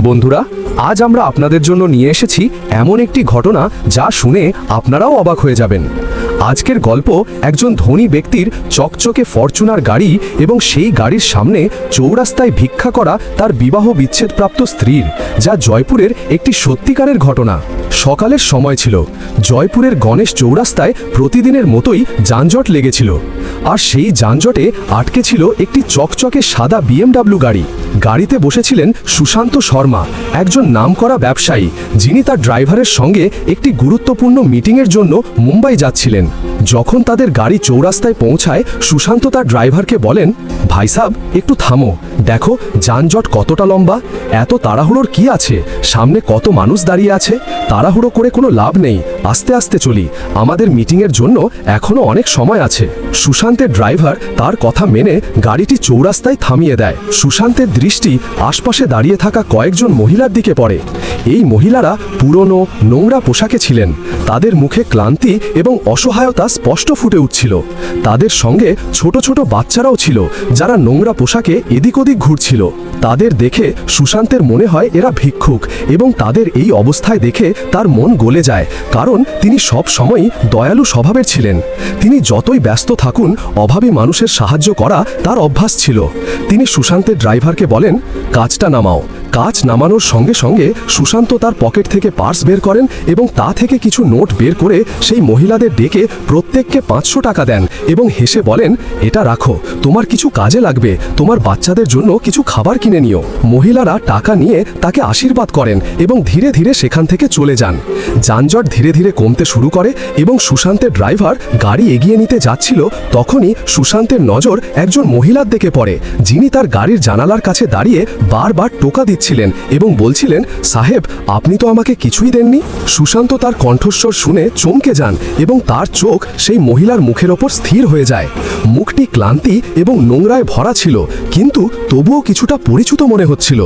বন্ধুরা, আজ আমরা আপনাদের জন্য নিয়ে এসেছি এমন একটি ঘটনা যা শুনে আপনারাও অবাক হয়ে যাবেন। আজকের গল্প একজন ধনী ব্যক্তির চকচকে ফরচুনার গাড়ি এবং সেই গাড়ির সামনে চৌরাস্তায় ভিক্ষা করা তার বিবাহ বিচ্ছেদপ্রাপ্ত স্ত্রীর। যা জয়পুরের একটি সত্যিকারের ঘটনা। সকালের সময় ছিল। জয়পুরের গণেশ চৌরাস্তায় প্রতিদিনের মতোই যানজট লেগেছিল। আর সেই যানজটে আটকে ছিল একটি চকচকে সাদা বিএমডাব্লিউ গাড়ি। গাড়িতে বসেছিলেন সুশান্ত শর্মা, একজন নামকরা ব্যবসায়ী, যিনি তার ড্রাইভারের সঙ্গে একটি গুরুত্বপূর্ণ মিটিংয়ের জন্য মুম্বাই যাচ্ছিলেন। যখন তাদের গাড়ি চৌরাস্তায় পৌঁছায়, সুশান্ত তার ড্রাইভারকে বলেন, ভাই সাব, একটু থামো। দেখো, যানজট কতটা লম্বা। এত তাড়াহুড়োর কি আছে। সামনে কত মানুষ দাঁড়িয়ে আছে? তাড়াহুড়ো করে কোনো লাভ নেই। আস্তে আস্তে চলি। আমাদের মিটিংয়ের জন্য এখনও অনেক সময় আছে। সুশান্তের ড্রাইভার তার কথা মেনে গাড়িটি চৌরাস্তায় থামিয়ে দেয়। সুশান্তের দৃষ্টি আশপাশে দাঁড়িয়ে থাকা কয়েকজন মহিলার দিকে পড়ে। এই মহিলারা পুরনো, নোংরা পোশাকে ছিলেন। তাদের মুখে ক্লান্তি এবং অসহায়তা স্পষ্ট ফুটে উঠছিল। তাদের সঙ্গে ছোট ছোট বাচ্চারাও ছিল, যারা নোংরা পোশাকে এদিক ওদিক ঘুরছিল। তাদের দেখে সুশান্তের মনে হয় এরা ভিক্ষুক এবং তাদের এই অবস্থায় দেখে তার মন গলে যায়, কারণ তিনি সব সময়ই দয়ালু স্বভাবের ছিলেন। তিনি যতই ব্যস্ত থাকুন অভাবী মানুষের সাহায্য করা তার অভ্যাস ছিল। তিনি সুশান্তের ড্রাইভারকে বলেন কাজটা নামাও। কাজ নামানোর সঙ্গে সঙ্গে সুশান্ত তার পকেট থেকে পার্স বের করেন এবং তা থেকে কিছু নোট বের করে সেই মহিলাদের ডেকে প্রত্যেককে পাঁচশো টাকা দেন এবং হেসে বলেন, এটা রাখো, তোমার কিছু কাজে লাগবে, তোমার বাচ্চাদের জন্য কিছু খাবার কিনে নিও। মহিলারা টাকা নিয়ে তাকে আশীর্বাদ করেন এবং ধীরে ধীরে সেখান থেকে চলে যান। যানজট ধীরে ধীরে কমতে শুরু করে এবং সুশান্তের ড্রাইভার গাড়ি এগিয়ে নিতে যাচ্ছিল, তখনই সুশান্তের নজর একজন মহিলার দিকে পড়ে, যিনি তার গাড়ির জানালার কাছে দাঁড়িয়ে বারবার টোকা দিচ্ছিলেন এবং বলছিলেন, সাহেব, আপনি তো আমাকে কিছুই দেননি। সুশান্ত তার কণ্ঠস্বর শুনে চমকে যান এবং তার চোখ সেই মহিলার মুখের ওপর স্থির হয়ে যায়। মুখটি ক্লান্তি এবং নোংরায় ভরা ছিল, কিন্তু তবুও কিছুটা পরিচিত মনে হচ্ছিল।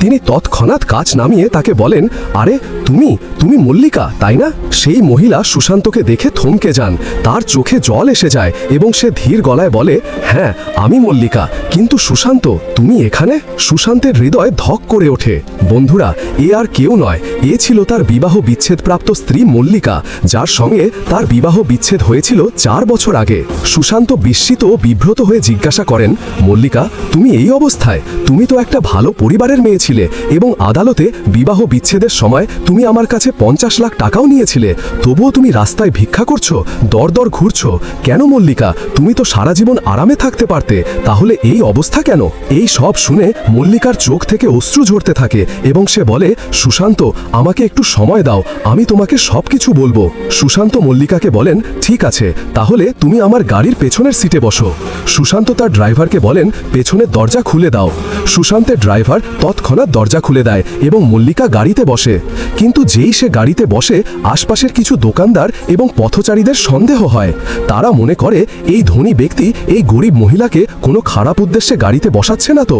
তিনি তৎক্ষণাৎ কাজ নামিয়ে তাকে বলেন, আরে তুমি তুমি মল্লিকা, তাই না? সেই মহিলা সুশান্তকে দেখে থমকে যান। তার চোখে জল এসে যায় এবং সে ধীর গলায় বলে হ্যাঁ আমি মল্লিকা, কিন্তু সুশান্ত, তুমি এখানে? সুশান্তের হৃদয় ধক করে ওঠে। বন্ধুরা, এ আর কেউ নয়। এ ছিল তার বিবাহ বিচ্ছেদপ্রাপ্ত স্ত্রী মল্লিকা, যার সঙ্গে তার বিবাহ বিচ্ছেদ হয়েছিল চার বছর আগে। সুশান্ত বিস্মিত ও বিব্রত হয়ে জিজ্ঞাসা করেন, মল্লিকা, তুমি এই অবস্থায়? তুমি তো একটা ভালো পরিবারের মেয়ে ছিলে এবং আদালতে বিবাহ বিচ্ছেদের সময় তুমি আমার কাছে পঞ্চাশ লাখ টাকাও নিয়েছিলে, তবুও তুমি রাস্তায় ভিক্ষা করছ দর দর ঘুরছো। কেন মল্লিকা, তুমি তো সারা জীবন আরামে থাকতে পারতে, তাহলে এই অবস্থা কেন? এই সব শুনে মল্লিকার চোখ থেকে অশ্রু ঝরতে থাকে এবং সে বলে, সুশান্ত, আমাকে একটু সময় দাও, আমি তোমাকে সব কিছু বলব। সুশান্ত মল্লিকাকে বলেন, ঠিক আছে, তাহলে তুমি আমার গাড়ির পেছনের সিটে বসো। সুশান্ত তার ড্রাইভারকে বলেন, পেছনের দরজা খুলে দাও। সুশান্তের ড্রাইভার তৎক্ষণাৎ দরজা খুলে দেয় এবং মল্লিকা গাড়িতে বসে। কিন্তু যেই সে গাড়িতে বসে, আশপাশের কিছু দোকানদার এবং পথচারীদের সন্দেহ হয়। তারা মনে করে, এই ধনী ব্যক্তি এই গরিব মহিলাকে কোনো খারাপ উদ্দেশ্যে গাড়িতে বসাচ্ছে না তো।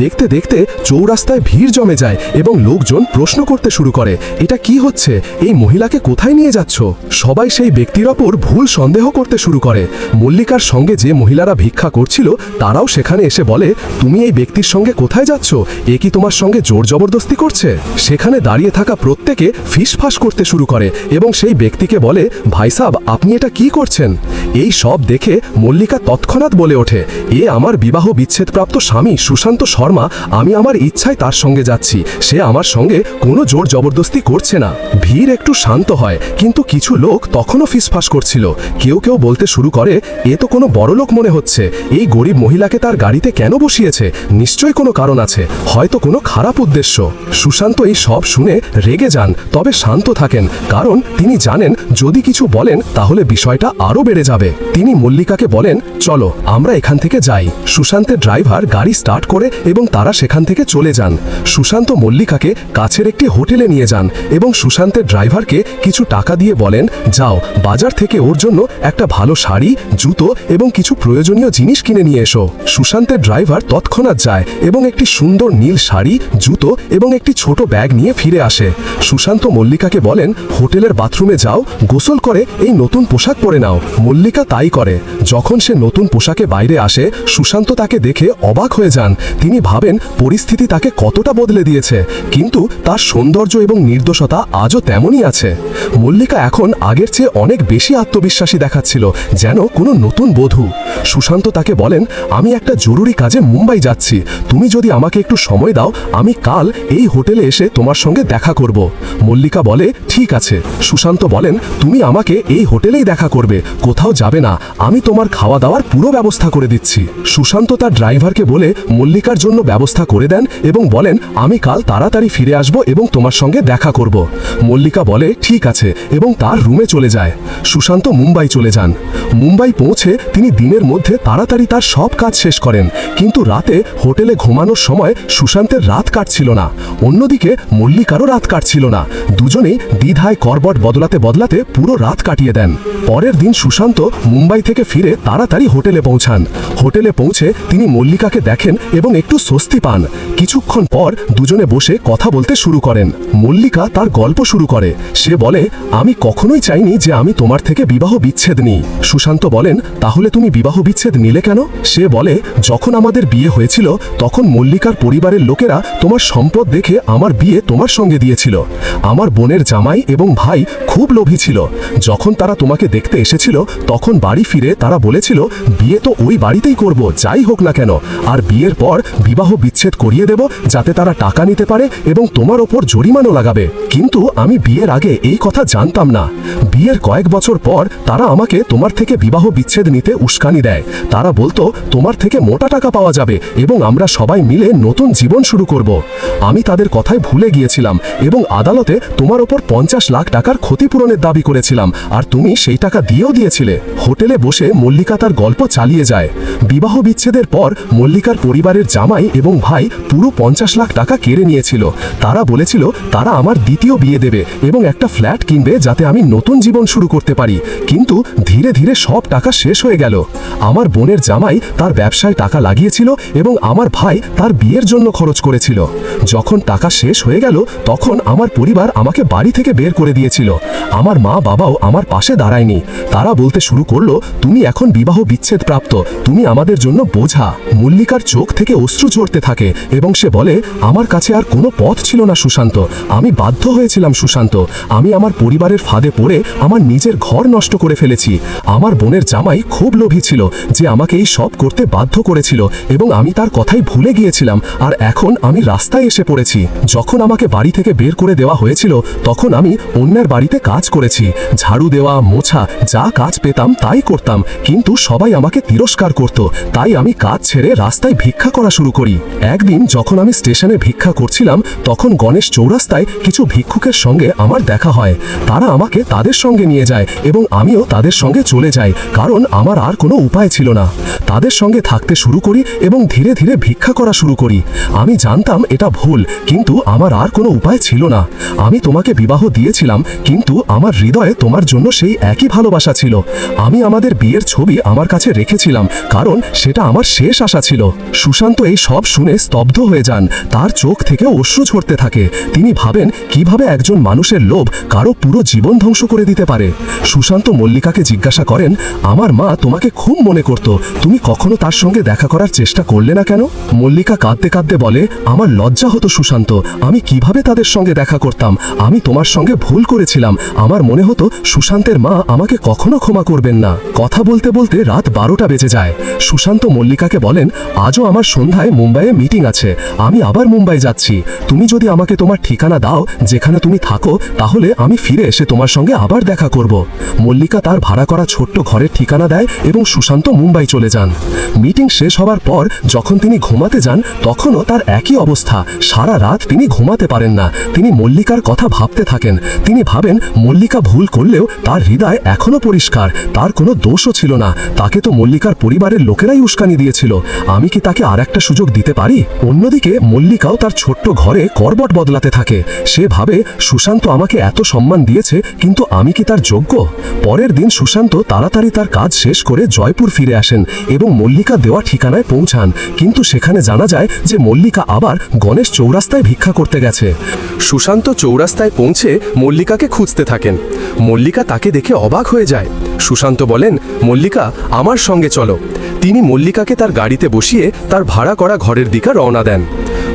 দেখতে দেখতে চৌরাস্তায় ভিড় জমে যায় এবং লোকজন প্রশ্ন করতে শুরু করে, এটা কি হচ্ছে? এই মহিলাকে কোথায় নিয়ে যাচ্ছ? সবাই সেই ব্যক্তির ওপর ভুল সন্দেহ করতে শুরু করে। মল্লিকার সঙ্গে যে মহিলারা ভিক্ষা করছিল, তারাও সেখানে এসে বলে, তুমি এই ব্যক্তির সঙ্গে কোথায় যাচ্ছ? এ কি তোমার সঙ্গে জোর জবরদস্তি করছে? সেখানে দাঁড়িয়ে থাকা প্রত্যেকে ফিসফাস করতে শুরু করে এবং সেই ব্যক্তিকে বলে, ভাই সাব, আপনি এটা কি করছেন? এই সব দেখে মল্লিকা তৎক্ষণাৎ বলে ওঠে, এ আমার বিবাহ বিচ্ছেদপ্রাপ্ত স্বামী সুশান্ত শর্মা, আমি আমার ইচ্ছায় তার সঙ্গে যাচ্ছি। সে আমার সঙ্গে কোনো জোর জবরদস্তি করছে না। ভিড় একটু শান্ত হয়, কিন্তু কিছু লোক তখনও ফিসফাস করছিল। কেউ কেউ বলতে শুরু করে, এ তো কোনো বড়লোক মনে হচ্ছে। এই গরিব মহিলাকে তার গাড়িতে কেন বসিয়েছে? নিশ্চয়ই কোনো কারণ আছে। হয়তো কোনো খারাপ উদ্দেশ্য। সুশান্ত এই সব শুনে রেগে যান, তবে শান্ত থাকেন, কারণ তিনি জানেন যদি কিছু বলেন তাহলে বিষয়টা আরও বেড়ে যাবে। তিনি মল্লিকাকে বলেন, চলো, আমরা এখান থেকে যাই। সুশান্তের ড্রাইভার গাড়ি স্টার্ট করে এবং তারা সেখান থেকে চলে যান। সুশান্ত মল্লিকাকে কাছের একটি হোটেলে নিয়ে যান এবং সুশান্তের ড্রাইভারকে কিছু টাকা দিয়ে বলেন, যাও, বাজার থেকে ওর জন্য একটা ভালো শাড়ি, জুতো এবং কিছু প্রয়োজনীয় জিনিস কিনে নিয়ে এসো। সুশান্তের ড্রাইভার তৎক্ষণাৎ যায় এবং একটি সুন্দর নীল শাড়ি, জুতো এবং একটি ছোট ব্যাগ নিয়ে ফিরে আসে। সুশান্ত মল্লিকাকে বলেন, হোটেলের বাথরুমে যাও, গোসল করে এই নতুন পোশাক পরে নাও। মল্লিকা তাই করে। যখন সে নতুন পোশাকে বাইরে আসে, সুশান্ত তাকে দেখে অবাক হয়ে যান। তিনি ভাবেন, পরিস্থিতি তাকে কতটা বদলে দিয়েছে। কিন্তু তার সৌন্দর্য এবং নির্দোষতা আজও তেমনই আছে। মল্লিকা এখন আগের চেয়ে অনেক বেশি আত্মবিশ্বাসী দেখাচ্ছিল, যেন কোনো নতুন বধূ। সুশান্ত তাকে বলেন, আমি একটা জরুরি কাজে মুম্বাই যাচ্ছি। তুমি যদি আমাকে একটু সময় দাও, আমি কাল এই হোটেলে এসে তোমার সঙ্গে দেখা করব। মল্লিকা বলে, ঠিক আছে। সুশান্ত বলেন, তুমি আমাকে এই হোটেলেই দেখা করবে। কোথাও যাবে না। আমি তোমার খাওয়া দাওয়ার পুরো ব্যবস্থা করে দিচ্ছি। সুশান্ত তার ড্রাইভারকে বলে, মল্লিকার জন্য ব্যবস্থা করে দেন এবং বলেন, আমি কাল তাড়াতাড়ি ফিরে আসব এবং তোমার সঙ্গে দেখা করব। মল্লিকা বলে, ঠিক আছে। এবং তার রুমে চলে যায়। সুশান্ত মুম্বাই চলে যান। মুম্বাই পৌঁছে তিনি দিনের মধ্যে তাড়াতাড়ি তার সব কাজ শেষ করেন। কিন্তু রাতে হোটেলে ঘুমানোর সময় সুশান্তের রাত কাটছিল না। অন্যদিকে মল্লিকারও রাত কাটছিল না। দুজনেই দ্বিধায় করবট বদলাতে বদলাতে পুরো রাত কাটিয়ে দেন। পরের দিন সুশান্ত মুম্বাই থেকে ফিরে তাড়াতাড়ি হোটেলে পৌঁছান। হোটেলে পৌঁছে তিনি মল্লিকাকে দেখেন এবং একটু স্বস্তি পান। কিছুক্ষণ পর দুজনে বসে কথা বলতে শুরু করেন। মল্লিকা তার গল্প শুরু করে। সে বলে, আমি কখনোই চাইনি যে আমি তোমার থেকে বিবাহ বিচ্ছেদ নিই। সুশান্ত বলেন, তাহলে তুমি বিবাহ বিচ্ছেদ নিলে কেন? সে বলে, যখন আমাদের বিয়ে হয়েছিল, তখন মল্লিকার পরিবারের লোকেরা তোমার সম্পদ দেখে আমার বিয়ে তোমার সঙ্গে দিয়েছিল। আমার বোনের জামাই এবং ভাই খুব লোভী ছিল। যখন তারা তোমাকে দেখতে এসেছিল, তখন বাড়ি ফিরে তারা বলেছিল, বিয়ে তো ওই বাড়িতেই করব, যাই হোক না কেন। আর বিয়ের পর বিবাহ বিচ্ছেদ করিয়ে দেব, যাতে তারা টাকা নিতে পারে এবং তোমার ওপর জরিমানও লাগাবে। কিন্তু আমি বিয়ের আগে এই কথা জানতাম না। বিয়ের কয়েক বছর পর তারা আমাকে তোমার থেকে বিবাহ বিচ্ছেদ নিতে উস্কানি দেয়। তারা বলতো, তোমার থেকে মোটা টাকা পাওয়া যাবে এবং আমরা সবাই মিলে নতুন জীবন শুরু করব। আমি তাদের কথায় ভুলে গিয়েছিলাম এবং আদালতে তোমার ওপর পঞ্চাশ লাখ টাকার ক্ষতিপূরণের দাবি করেছিলাম, আর তুমি সেই টাকা দিয়েও দিয়েছিলে। হোটেলে বসে মল্লিকা তার গল্প চালিয়ে যায়। বিবাহ বিচ্ছেদের পর মল্লিকার পরিবারের জামাই এবং ভাই পুরো পঞ্চাশ লাখ টাকা কেড়ে নিয়েছিল। তারা বলেছিল, তারা আমার দ্বিতীয় বিয়ে দেবে এবং একটা ফ্ল্যাট কিনবে যাতে আমি নতুন জীবন শুরু করতে পারি। কিন্তু ধীরে ধীরে সব টাকা শেষ হয়ে গেল। আমার বোনের জামাই তার ব্যবসায় টাকা লাগিয়েছিল এবং আমার ভাই তার বিয়ের জন্য খরচ করেছিল। যখন টাকা শেষ হয়ে গেল, তখন আমার পরিবার আমাকে বাড়ি থেকে বের করে দিয়েছিল। আমার মা বাবাও আমার পাশে দাঁড়ায়নি। তারা বলতে শুরু করল, তুমি এখন বিবাহ বিচ্ছেদ প্রাপ্ত। তুমি আমাদের জন্য বোঝা। মল্লিকার চোখ থেকে অশ্রু ঝরতে থাকে এবং সে বলে, আমার কাছে আর কোনো পথ ছিল না সুশান্ত। আমি বাধ্য হয়েছিলাম সুশান্ত। আমি আমার পরিবারের ফাঁদে পড়ে আমার নিজের ঘর নষ্ট করে ফেলেছি। আমার বোনের জামাই খুব লোভী ছিল যে আমাকে এই সব করতে বাধ্য করেছিল এবং আমি তার কথাই ভুলে গিয়েছিলাম। আর এখন আমি রাস্তায় এসে পড়েছি। যখন আমাকে বাড়ি থেকে বের করে দেওয়া হয়েছিল, তখন আমি অন্যের বাড়িতে কাজ করেছি। ঝাড়ু দেওয়া, মোছা, যা কাজ পেতাম তাই করতাম, কিন্তু সবাই আমাকে তিরস্কার করত। তাই আমি কাজ ছেড়ে রাস্তায় ভিক্ষা করা শুরু করি। একদিন যখন আমি স্টেশনে ভিক্ষা করছিলাম, তখন গণেশ চৌরাস্তায় কিছু ভিক্ষুকের সঙ্গে আমার দেখা হয়। তারা আমাকে তাদের সঙ্গে নিয়ে যায় এবং আমিও তাদের সঙ্গে চলে যাই, কারণ আমার আর কোনো উপায় ছিল না। তাদের সঙ্গে থাকতে শুরু করি এবং ধীরে ধীরে ভিক্ষা করা শুরু করি। আমি জানতাম এটা ভুল, কিন্তু আমার আর কোনো উপায় ছিল না। আমি তোমাকে বিবাহ দিয়েছিলাম, কিন্তু আমার হৃদয়ে তোমার জন্য সেই একই ভালোবাসা ছিল। আমি আমাদের বিয়ের ছবি আমার কাছে রেখেছিলাম, কারণ সেটা আমার শেষ আশা ছিল। সুশান্ত এই সব শুনে স্তব্ধ হয়ে যান। তার চোখ থেকে অশ্রু ঝরতে থাকে। তিনি ভাবেন, কীভাবে একজন মানুষের লোভ কারও পুরো জীবন ধ্বংস করে দিতে পারে। সুশান্ত মল্লিকাকে জিজ্ঞাসা করেন, আমার মা তোমাকে খুব মনে করত, তুমি কখনো তার সঙ্গে দেখা করার চেষ্টা করলে না কেন? মল্লিকা কাঁদতে কাঁদতে বলে, আমার লজ্জা হতো সুশান্ত, আমি কীভাবে তাদের সঙ্গে দেখা করতাম। আমি তোমার সঙ্গে ভুল করেছিলাম। আমার মনে হতো সুশান্তের মা আমাকে কখনো ক্ষমা করবেন না। কথা বলতে বলতে রাত বারোটা বেজে যায়। সুশান্ত মল্লিকাকে বলেন, আজও আমার সন্ধ্যায় মুম্বাইয়ে মিটিং আছে। আমি আবার মুম্বাই যাচ্ছি। তুমি যদি আমাকে তোমার ঠিকানা দাও, যেখানে তুমি থাকো, তাহলে আমি ফিরে এসে তোমার সঙ্গে আবার দেখা করব। মল্লিকা তার ভাড়া করা ছোট্ট ঘরের ঠিকানা দেয় এবং সুশান্ত মুম্বাই চলে যান। মিটিং শেষ হবার পর যখন তিনি ঘুমাতে যান, তখনও তার একই অবস্থা। সারা রাত তিনি ঘুমাতে পারেন না। তিনি মল্লিকার কথা ভাবতে থাকেন। তিনি ভাবেন, মল্লিকা ভুল করলেও তার হৃদয় এখনও পরিষ্কার, তার কোনো দোষও ছিল না। তাকে তো মল্লিকার পরিবারের লোকেরাই উস্কানি দিয়েছিল। আমি কি তাকে আর একটা সুযোগ দিতে পারি? অন্যদিকে, মল্লিকাও তার ছোট্ট ঘরে করবট বদলাতে থাকে। সে ভাবে, সুশান্ত আমাকে এত সম্মান দিয়েছে, কিন্তু আমি কি তার যোগ্য? পরের দিন সুশান্ত তাড়াতাড়ি তার কাজ শেষ করে জয়পুর ফিরে আসেন এবং মল্লিকা দেওয়া ঠিকানায় পৌঁছান। কিন্তু সেখানে জানা যায় যে মল্লিকা আবার গণেশ চৌরাস্তায় ভিক্ষা করতে গেছে। সুশান্ত চৌরাস্তায় পৌঁছে মল্লিকাকে খুঁজতে থাকেন। মল্লিকা তাকে দেখে অবাক হয়ে যায়। সুশান্ত বলেন, মল্লিকা, আমার সঙ্গে চলো। তিনি মল্লিকাকে তার গাড়িতে বসিয়ে তার ভাড়া করা ঘরের দিকে রওনা দেন।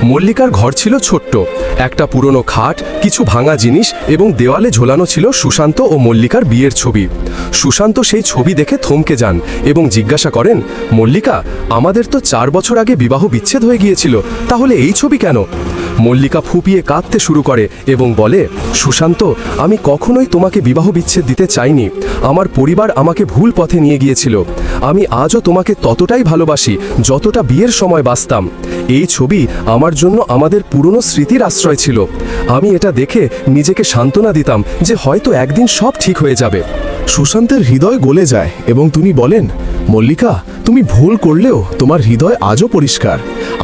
মল্লিকার ঘর ছিল ছোট্ট। একটা পুরনো খাট, কিছু ভাঙা জিনিস এবং দেওয়ালে ঝোলানো ছিল সুশান্ত ও মল্লিকার বিয়ের ছবি। সুশান্ত সেই ছবি দেখে থমকে যান এবং জিজ্ঞাসা করেন, মল্লিকা, আমাদের তো চার বছর আগে বিবাহ বিচ্ছেদ হয়ে গিয়েছিল, তাহলে এই ছবি কেন? মল্লিকা ফুপিয়ে কাঁদতে শুরু করে এবং বলে, সুশান্ত, আমি কখনোই তোমাকে বিবাহ বিচ্ছেদ দিতে চাইনি। আমার পরিবার আমাকে ভুল পথে নিয়ে গিয়েছিল। আমি আজও তোমাকে ততটাই ভালোবাসি যতটা বিয়ের সময় বাঁচতাম। এই ছবি আমার জন্য আমাদের পুরনো স্মৃতির আশ্রয় ছিল। আমি এটা দেখে নিজেকে সান্ত্বনা দিতাম যে হয়তো একদিন সব ঠিক হয়ে যাবে। সুশান্তের হৃদয় গলে যায় এবং তুমি বলেন, মল্লিকা, তুমি ভুল করলেও তোমার হৃদয় আজও পরিষ্কার।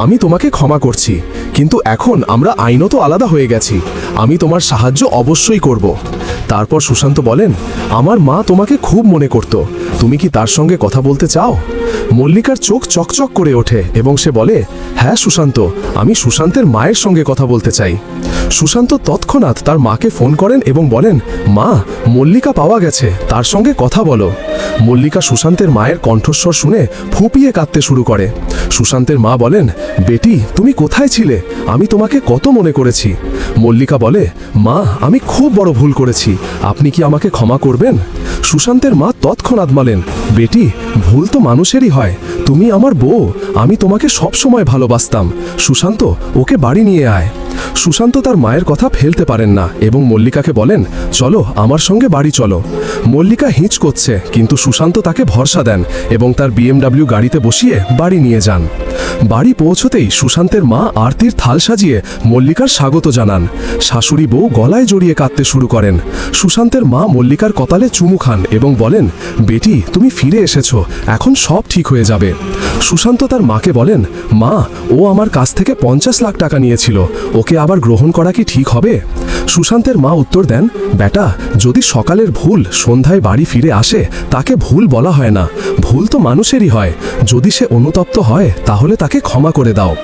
আমি তোমাকে ক্ষমা করছি, কিন্তু এখন আমরা আইনত আলাদা হয়ে গেছি। আমি তোমার সাহায্য অবশ্যই করব। তারপর সুশান্ত বলেন, আমার মা তোমাকে খুব মনে করত। তুমি কি তার সঙ্গে কথা বলতে চাও? মল্লিকার চোখ চকচক করে ওঠে এবং সে বলে হ্যাঁ সুশান্ত, আমি সুশান্তের মায়ের সঙ্গে কথা বলতে চাই। সুশান্ত তৎক্ষণাৎ তার মাকে ফোন করেন এবং বলেন, মা, মল্লিকা পাওয়া গেছে, তার সঙ্গে কথা বলো। মল্লিকা সুশান্তের মায়ের কণ্ঠস্বর শুনে ফুপিয়ে কাঁদতে শুরু করে। সুশান্তের মা বলেন, বেটি, তুমি কোথায় ছিলে? আমি তোমাকে কত মনে করেছি। মল্লিকা বলে, মা, আমি খুব বড় ভুল করেছি। আপনি কি আমাকে ক্ষমা করবেন? সুশান্তের মা তৎক্ষণাৎ বলেন বেটি, ভুল তো মানুষেরই হয়। তুমি আমার বউ, আমি তোমাকে সব সময় ভালোবাসতাম। সুশান্ত, ওকে বাড়ি নিয়ে আয়। সুশান্ত তার মায়ের কথা ফেলতে পারেন না এবং মল্লিকাকে বলেন, চলো, আমার সঙ্গে বাড়ি চলো। মল্লিকা হিঁচ করছে, কিন্তু সুশান্ত তাকে ভরসা দেন এবং তার বিএমডাব্লিউ গাড়িতে বসিয়ে বাড়ি নিয়ে যান। বাড়ি পৌঁছতেই সুশান্তের মা আরতির থাল সাজিয়ে মল্লিকার স্বাগত জানান। শাশুড়ি বউ গলায় জড়িয়ে কাঁদতে শুরু করেন। সুশান্তের মা মল্লিকার কপালে চুমু খান এবং বলেন, বেটি, তুমি ফিরে এসেছ, এখন সব ঠিক হয়ে যাবে। সুশান্ত তার মাকে বলেন, মা, ও আমার কাছ থেকে পঞ্চাশ লাখ টাকা নিয়েছিল, ওকে আবার গ্রহণ করা কি ঠিক হবে? সুশান্তের মা উত্তর দেন, বেটা, যদি সকালের ভুল সন্ধ্যায় বাড়ি ফিরে আসে, তাকে ভুল বলা হয় না। ভুল তো মানুষেরই হয়। যদি সে অনুতপ্ত হয়, তাহলে তাকে ক্ষমা করে দাও।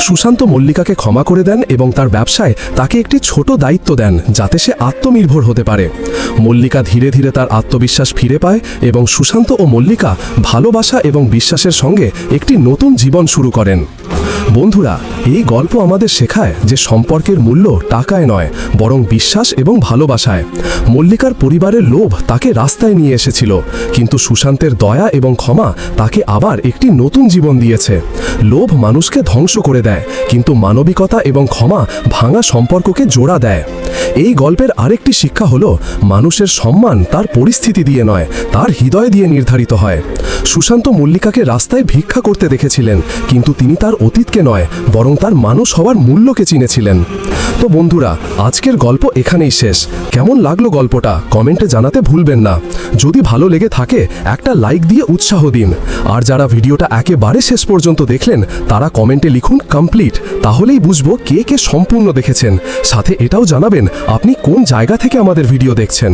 সুশান্ত মল্লিকাকে ক্ষমা করে দেন এবং তার ব্যবসায় তাকে একটি ছোট দায়িত্ব দেন, যাতে সে আত্মনির্ভর হতে পারে। মল্লিকা ধীরে ধীরে তার আত্মবিশ্বাস ফিরে পায় এবং সুশান্ত ও মল্লিকা ভালোবাসা এবং বিশ্বাসের সঙ্গে একটি নতুন জীবন শুরু করেন। বন্ধুরা, এই গল্প আমাদের শেখায় যে সম্পর্কের মূল্য টাকায় নয়, বরং বিশ্বাস এবং ভালোবাসায়। মল্লিকার পরিবারের লোভ তাকে রাস্তায় নিয়ে এসেছিল, কিন্তু সুশান্তের দয়া এবং ক্ষমা তাকে আবার একটি নতুন জীবন দিয়েছে। লোভ মানুষকে ধ্বংস করে দেয়, কিন্তু মানবিকতা এবং ক্ষমা ভাঙা সম্পর্ককে জোড়া দেয়। এই গল্পের আরেকটি শিক্ষা হলো, মানুষের সম্মান তার পরিস্থিতি দিয়ে নয়, তার হৃদয় দিয়ে নির্ধারিত হয়। সুশান্ত মল্লিকাকে রাস্তায় ভিক্ষা করতে দেখেছিলেন, কিন্তু তিনি তার অতীতকে নয়, বরং তার মানুষ হওয়ার মূল্যকে চিনেছিলেন। তো বন্ধুরা, আজকের গল্প এখানেই শেষ। কেমন লাগল গল্পটা? কমেন্টে জানাতে ভুলবেন না। যদি ভালো লেগে থাকে, একটা লাইক দিয়ে উৎসাহ দিন। আর যারা ভিডিওটা একেবারে শেষ পর্যন্ত দেখলেন, তারা কমেন্টে লিখুন কমপ্লিট তাহলেই বুঝব কে কে সম্পূর্ণ দেখেছেন। সাথে এটাও জানাবেন, আপনি কোন জায়গা থেকে আমাদের ভিডিও দেখছেন।